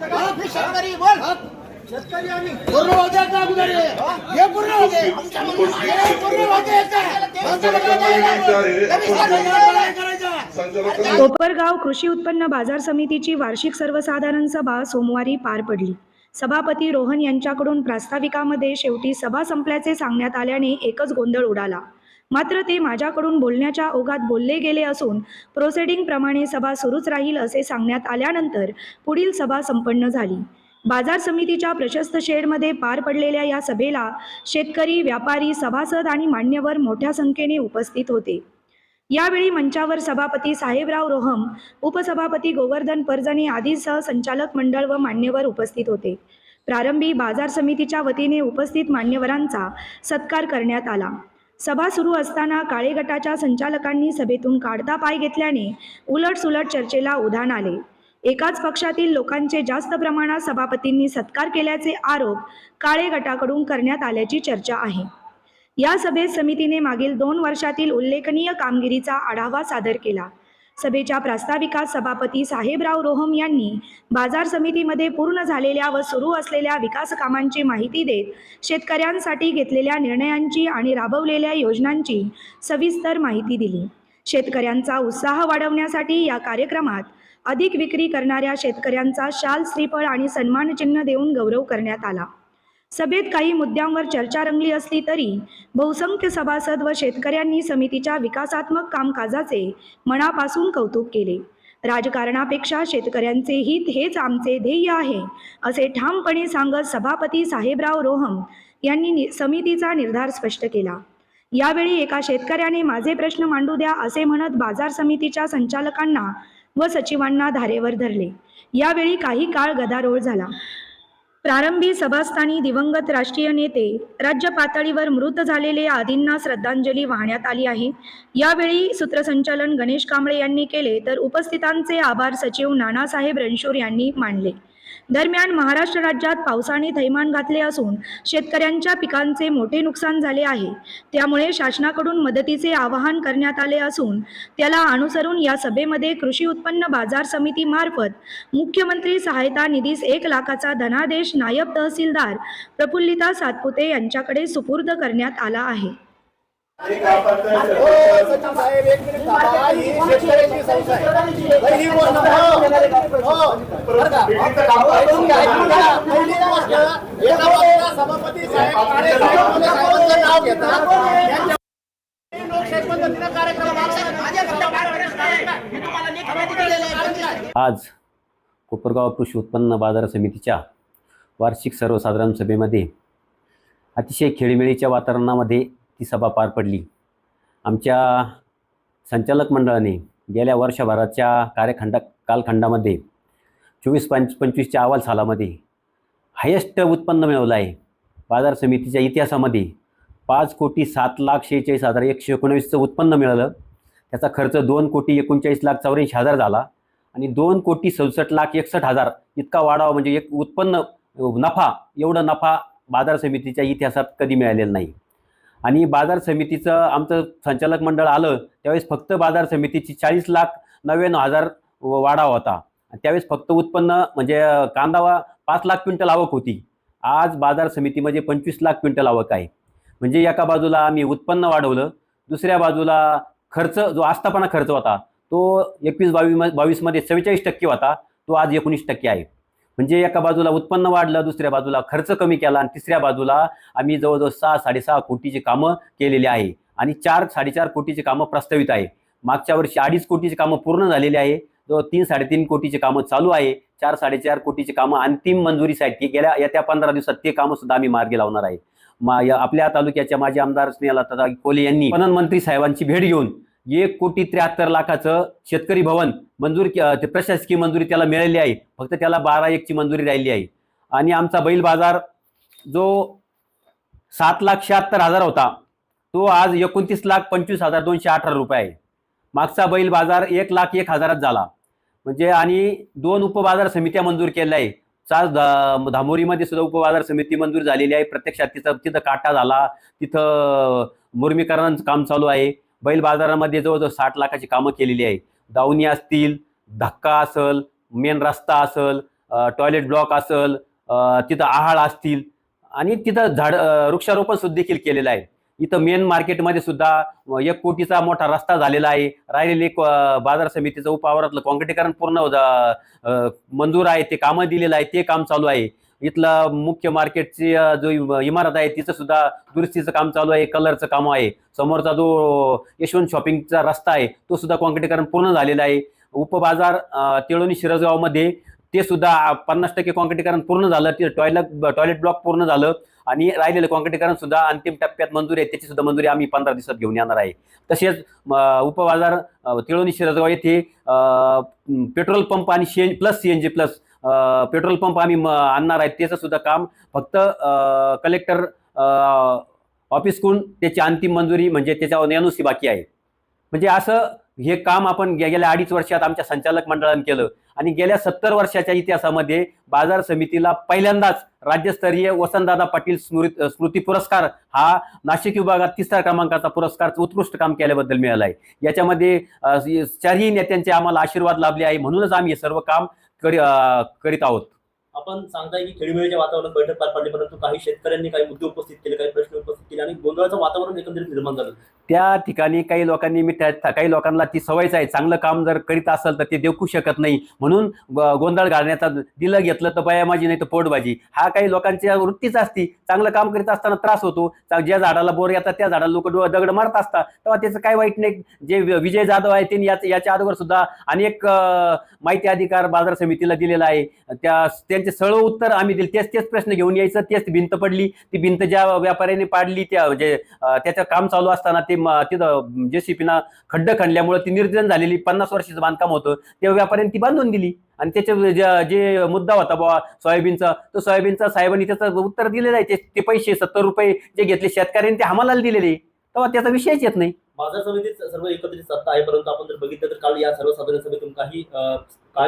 शेतकरी बोल शेतकरी आम्ही पूर्ण होते का अगोदर हे? पूर्ण होते हे पूर्ण होते कोपरगाव कृषी उत्पन्न बाजार समितीची वार्षिक सर्वसाधारण सभा सोमवारी पार पडली सभापती रोहन यांच्याकडून प्रास्ताविकामध्ये शेवटी सभा संपल्याचे सांगण्यात आल्याने एकच गोंधळ उडाला मात्र ते माझ्याकडून बोलण्याच्या ओघात बोलले गेले असून प्रोसेडिंगप्रमाणे सभा सुरूच राहील असे सांगण्यात आल्यानंतर पुढील सभा संपन्न झाली. बाजार समितीच्या प्रशस्त शेडमध्ये पार पडलेल्या या सभेला शेतकरी व्यापारी सभासद आणि मान्यवर मोठ्या संख्येने उपस्थित होते. यावेळी मंचावर सभापती साहेबराव रोहम उपसभापती गोवर्धन परजणे आदीसह संचालक मंडळ व मान्यवर उपस्थित होते. प्रारंभी बाजार समितीच्या वतीने उपस्थित मान्यवरांचा सत्कार करण्यात आला. सभा सुरू असताना काळे गटाच्या संचालकांनी सभेतून काढता पाय घेतल्याने उलटसुलट चर्चेला उधाण आले. एकाच पक्षातील लोकांचे जास्त प्रमाणात सभापतींनी सत्कार केल्याचे आरोप काळे गटाकडून करण्यात आल्याची चर्चा आहे. या सभेत समितीने मागील दोन वर्षातील उल्लेखनीय कामगिरीचा आढावा सादर केला. सभेच्या प्रास्ताविकात सभापती साहेबराव रोहम यांनी बाजार समितीमध्ये पूर्ण झालेल्या व सुरू असलेल्या विकास कामांची माहिती देत शेतकऱ्यांसाठी घेतलेल्या निर्णयांची आणि राबवलेल्या योजनांची सविस्तर माहिती दिली. शेतकऱ्यांचा उत्साह वाढवण्यासाठी या कार्यक्रमात अधिक विक्री करणाऱ्या शेतकऱ्यांचा शाल श्रीफळ आणि सन्मानचिन्ह देऊन गौरव करण्यात आला. सभेत काही मुद्द्यांवर चर्चा रंगली असली तरी बहुसंख्य सभासद व शेतकऱ्यांनी समितीच्या विकासात्मक कामकाजाचे मनापासून कौतुक केले. राजकारणापेक्षा शेतकऱ्यांचे हित हेच आमचे ध्येय आहे असे ठामपणे सांगत सभापती साहेबराव रोहम यांनी समितीचा निर्धार स्पष्ट केला. यावेळी एका शेतकऱ्याने माझे प्रश्न मांडू द्या असे म्हणत बाजार समितीच्या संचालकांना व सचिवांना धारेवर धरले. यावेळी काही काळ गदारोळ झाला. प्रारंभी सभास्थानी दिवंगत राष्ट्रीय नेते राज्य पातळीवर मृत झालेले आदींना श्रद्धांजली वाहण्यात आली आहे. यावेळी सूत्रसंचालन गणेश कांबळे यांनी केले तर उपस्थितांचे आभार सचिव नानासाहेब रणशूर यांनी मानले. दरम्यान महाराष्ट्र राज्यात पावसाने थैमान घातले असून शेतकऱ्यांच्या पिकांचे मोठे नुकसान झाले आहे. त्यामुळे शासनाकडून मदतीचे आवाहन करण्यात आले असून त्याला अनुसरून या सभेमध्ये कृषी उत्पन्न बाजार समितीमार्फत मुख्यमंत्री सहायता निधीस एक लाखाचा धनादेश नायब तहसीलदार प्रफुल्लिता सातपुते यांच्याकडे सुपूर्द करण्यात आला आहे. साहेब, एक मिनिट थांबा. ही शेतकऱ्याची संस्था आहे. बरं, ही गोष्ट हो. हो. बरं का? हो, ऐकून घ्या, ऐकून घ्या. पहिली गोष्ट, एका बाजूला सभापती साहेब काळे साहेब साहेबांचं नाव घेतात. यांच्या- लोकशाही पद्धतीनं कार्यक्रम आला. माझ्या घरात काय प्रश्न आहे का? मी तुम्हाला नीट माहिती दिलेली आहे. कारण काय? आज कोपरगाव कृषी उत्पन्न बाजार समितीच्या वार्षिक सर्वसाधारण सभेमध्ये अतिशय खेळीमेळीच्या वातावरणामध्ये ती सभा पार पडली. आमच्या संचालक मंडळाने गेल्या वर्षभराच्या कार्यखंडा कालखंडामध्ये चोवीस पंच पंचवीसच्या अहवाल सालामध्ये हायेस्ट उत्पन्न मिळवलं आहे. बाजार समितीच्या इतिहासामध्ये पाच कोटी सात लाख शेहेचाळीस हजार एकशे एकोणवीसचं उत्पन्न मिळालं. त्याचा खर्च दोन कोटी एकोणचाळीस लाख चौऱ्याऐंशी हजार झाला आणि दोन कोटी सदुसष्ट लाख एकसष्ट हजार इतका वाढावा म्हणजे एक उत्पन्न नफा एवढा नफा बाजार समितीच्या इतिहासात कधी मिळालेला नाही. आणि बाजार समितीचं आमचं संचालक मंडळ आलं त्यावेळेस फक्त बाजार समितीची चाळीस लाख नव्याण्णव हजार वाढावा होता. आणि त्यावेळेस फक्त उत्पन्न म्हणजे कांदा पाच लाख क्विंटल आवक होती. आज बाजार समितीमध्ये म्हणजे पंचवीस लाख क्विंटल आवक आहे. म्हणजे एका बाजूला आम्ही उत्पन्न वाढवलं दुसऱ्या बाजूला खर्च जो आस्थापना खर्च होता तो एकवीस बावीस बावीसमध्ये चव्वेचाळीस टक्के होता तो आज एकोणीस टक्के आहे. म्हणजे एका बाजूला उत्पन्न वाढलं दुसऱ्या बाजूला खर्च कमी केला आणि तिसऱ्या बाजूला आम्ही जवळजवळ सहा साडेसहा कोटीची कामं केलेली आहे. आणि चार साडेचार कोटीची कामं प्रस्तावित आहे. मागच्या वर्षी अडीच कोटीची कामं पूर्ण झालेली आहे. जवळ तीन साडेतीन कोटीची कामं चालू आहे. चार साडेचार कोटीची कामं अंतिम मंजुरीसाठी गेल्या येत्या पंधरा दिवसात ते कामं सुद्धा आम्ही मार्गी लावणार आहे. मा आपल्या तालुक्याच्या माजी आमदार स्नेहला कोले यांनी पणन मंत्री साहेबांची भेट घेऊन एक कोटी त्र्याहत्तर लाखाचं शेतकरी भवन मंजूर के- ते प्रशासकीय मंजुरी त्याला मिळाली आहे. फक्त त्याला बारा एकची मंजुरी राहिली आहे. आणि आमचा बैल बाजार जो सात लाख शहात्तर हजार होता तो आज एकोणतीस लाख पंचवीस हजार दोनशे अठरा रुपये आहे. मागचा बैल बाजार एक लाख एक हजारात झाला. म्हणजे आणि दोन उपबाजार समित्या मंजूर केल्या आहे. चार धा- धामोरीमध्ये सुद्धा उपबाजार समिती मंजूर झालेली आहे. प्रत्यक्षात तिथं तिथं काटा झाला. तिथं मुर्मीकरणाचं काम चालू आहे. बैल बाजारामध्ये जवळजवळ साठ लाखाची कामं केलेली आहे दावणी असतील धक्का असल मेन रस्ता असल टॉयलेट ब्लॉक असेल तिथं आहाळ असतील आणि तिथं झाड वृक्षारोपण सुद्धा देखील केलेलं आहे. इथं मेन मार्केटमध्ये सुद्धा एक कोटीचा मोठा रस्ता झालेला आहे. राहिलेले बाजार समितीचं उपावरातलं काँक्रिटीकरण पूर्ण मंजूर आहे. ते कामं दिलेलं आहे. ते काम चालू आहे. इथला मुख्य मार्केटची जो इमारत आहे तिचं सुद्धा दुरुस्तीचं काम चालू आहे कलरचं काम आहे. समोरचा जो यशवंत शॉपिंगचा रस्ता आहे तो सुद्धा काँक्रिटीकरण पूर्ण झालेला आहे. उपबाजार अ, तेळोनी शिरसगावमध्ये ते सुद्धा पन्नास टक्के काँक्रिटीकरण पूर्ण झालं ते टॉयलेट टॉयलेट ब्लॉक पूर्ण झालं. आणि राहिलेलं काँक्रिटीकरण सुद्धा अंतिम टप्प्यात मंजुरी आहे त्याची सुद्धा मंजुरी आम्ही पंधरा दिवसात घेऊन येणार आहे. तसेच उपबाजार तिळोनी शिरजगाव येथे पेट्रोल पंप आणि C N plus C N G plus petrol pump आम्ही म- आणणार आहे त्याचं सुद्धा काम फक्त कलेक्टर ऑफिसकडून त्याची अंतिम मंजुरी म्हणजे त्याच्यावर एन सी बाकी आहे. म्हणजे असं हे काम आपण गेल्या अडीच वर्षात आमच्या संचालक मंडळानं केलं. आणि गेल्या सत्तर वर्षाच्या इतिहासामध्ये बाजार समितीला पहिल्यांदाच राज्यस्तरीय वसंतदादा पाटील स्मृती स्मृती पुरस्कार हा नाशिक विभागात तिसऱ्या क्रमांकाचा पुरस्कार उत्कृष्ट काम केल्याबद्दल मिळाला आहे याच्यामध्ये चारही नेत्यांचे आम्हाला आशीर्वाद लाभले आहे. म्हणूनच आम्ही हे सर्व काम करी करीत आहोत. आपण सांगताय की खेळीमेळीच्या वातावरणात बैठक पार पडली परंतु काही शेतकऱ्यांनी काही मुद्दे उपस्थित केले काही प्रश्न उपस्थित केले आणि गोंधळाचं वातावरण एकंदरीत निर्माण झालं. त्या ठिकाणी काही लोकांनी मी त्या काही लोकांना ती सवयच आहे. चांगलं काम जर करीत असेल तर ते देखू शकत नाही. म्हणून ग- गोंधळ घालण्याचा दिलं घेतलं तर बयामाजी नाही तर पोटबाजी. हा काही लोकांची वृत्तीच असती. चांगलं काम करीत असताना त्रास होतो. ज्या झाडाला बोर येतात त्या झाडाला लोक दगड मारत असतात. तेव्हा त्याचं काय वाईट नाही. जे विजय जाधव आहे त्यांनी याच याच्या अगोदर सुद्धा अनेक माहिती अधिकार बाजार समितीला दिलेला आहे. त्या त्यांचे सरळ उत्तर आम्ही दिले. तेच तेच प्रश्न घेऊन यायचं. तेच भिंत पडली. ती भिंत ज्या व्यापाऱ्याने पाडली त्या जे त्याचं काम चालू असताना ते तिथं जेसीपीना खड्ड खणल्यामुळे ती निर्जन झालेली पन्नास वर्षाचं बांधकाम होतं. त्या व्यापाऱ्यांनी ती बांधून दिली. आणि त्याचे जे- जे मुद्दा होता बाबा सोयाबीनचा तो सोयाबीनचा साहेबांनी त्याचं उत्तर दिलेलं आहे. ते- पैसे सत्तर रुपये जे घेतले शेतकऱ्यांनी ते हमालाला दिलेले. तेव्हा त्याचा विषयच येत नाही. बाजार समितीत सर्व एकत्रित सत्ता आहे परंतु आपण जर बघितलं तर काल या सर्वसाधारण सभेतून काही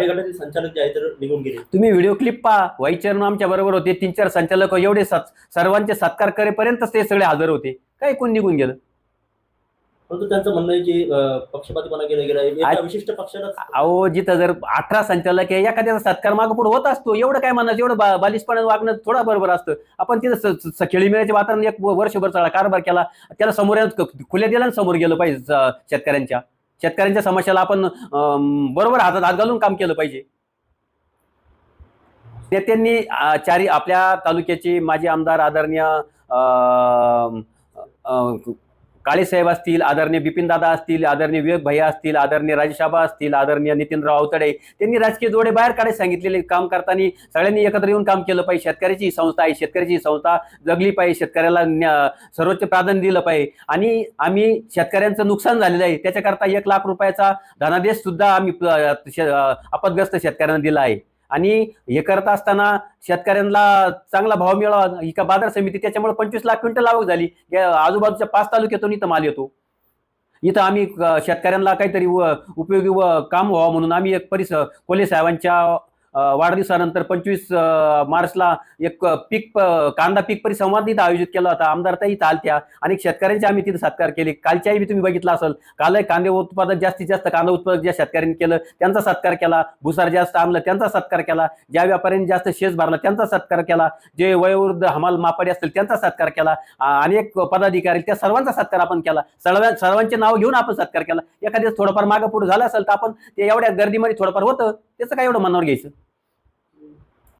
गटातील संचालक जे आहेत तर निघून गेले. तुम्ही व्हिडिओ क्लिप पहा. व्हाईचरण आमच्या बरोबर होते. तीन चार संचालक एवढे सर्वांचे सत्कार करेपर्यंत ते सगळे हजर होते. काय कोण निघून गेलं? परंतु त्यांचं म्हणणं आहे की पक्षपातीपणा केला गेला आहे. विशिष्ट पक्षाला अहो जिथं जर अठरा संचालक आहे एखाद्याचा सत्कार मागं पुढे होत असतो एवढं काय म्हणायचं? एवढं बालिशपणे वागणं थोडा बरोबर असतं. आपण तिथं खेळी मिळायचे वातावरण एक वर्षभर चालला कारभार केला त्याला समोर खुल्या दिला समोर गेलं पाहिजे शेतकऱ्यांच्या. शेतकऱ्यांच्या समस्याला आपण बरोबर हातात हात घालून काम केलं पाहिजे. नेत्यांनी चारी आपल्या तालुक्याचे माजी आमदार आदरणीय काळेसाहेब असतील आदरणीय बिपिनदादा असतील आदरणीय विवेक भैया असतील आदरणीय राजेशाबा असतील आदरणीय नितीनराव आवतडे त्यांनी राजकीय जोडे बाहेर काढायला सांगितलेले काम करताना सगळ्यांनी एकत्र येऊन काम केलं पाहिजे. शेतकऱ्याची ही संस्था आहे. शेतकऱ्याची संस्था जगली पाहिजे. शेतकऱ्याला न्या- सर्वोच्च प्राधान्य दिलं पाहिजे. आणि आम्ही शेतकऱ्यांचं नुकसान झालेलं आहे. त्याच्याकरता एक लाख रुपयाचा धनादेश सुद्धा आम्ही अपदग्रस्त शे- आपदग्रस्त शेतकऱ्यांना दिला आहे. आणि हे करत असताना शेतकऱ्यांना चांगला भाव मिळावा एका बाजार समिती त्याच्यामुळे पंचवीस लाख क्विंटल आवक झाली. आजूबाजूच्या पाच तालुक्यातून इथं माल येतो. इथं आम्ही शेतकऱ्यांना काहीतरी व- उपयोगी व काम व्हावं म्हणून आम्ही एक परिसर कोले साहेबांच्या वाढदिवसानंतर पंचवीस मार्चला एक पीक कांदा पीक परिसंवाद इथं आयोजित केला होता. आमदारताही चालत्या. अनेक शेतकऱ्यांचे आम्ही तिथे सत्कार केले. कालच्याही तुम्ही बघितलं असेल काल कांदे उत्पादक जास्तीत जास्त कांदा उत्पादक ज्या शेतकऱ्यांनी केलं त्यांचा सत्कार केला. भुसार जास्त आणलं त्यांचा सत्कार केला. ज्या व्यापाऱ्यांनी जास्त शेस भरला त्यांचा सत्कार केला. जे वयोवृद्ध हमाल मापाडी असतील त्यांचा सत्कार केला. अनेक पदाधिकारी त्या सर्वांचा सत्कार आपण केला. सर्व सर्वांचे नाव घेऊन आपण सत्कार केला. एखाद्या थोडंफार मागं पुढे झालं असेल तर आपण ते एवढ्या गर्दीमध्ये थोडंफार होतं. त्याचं काय एवढं मनावर घ्यायचं?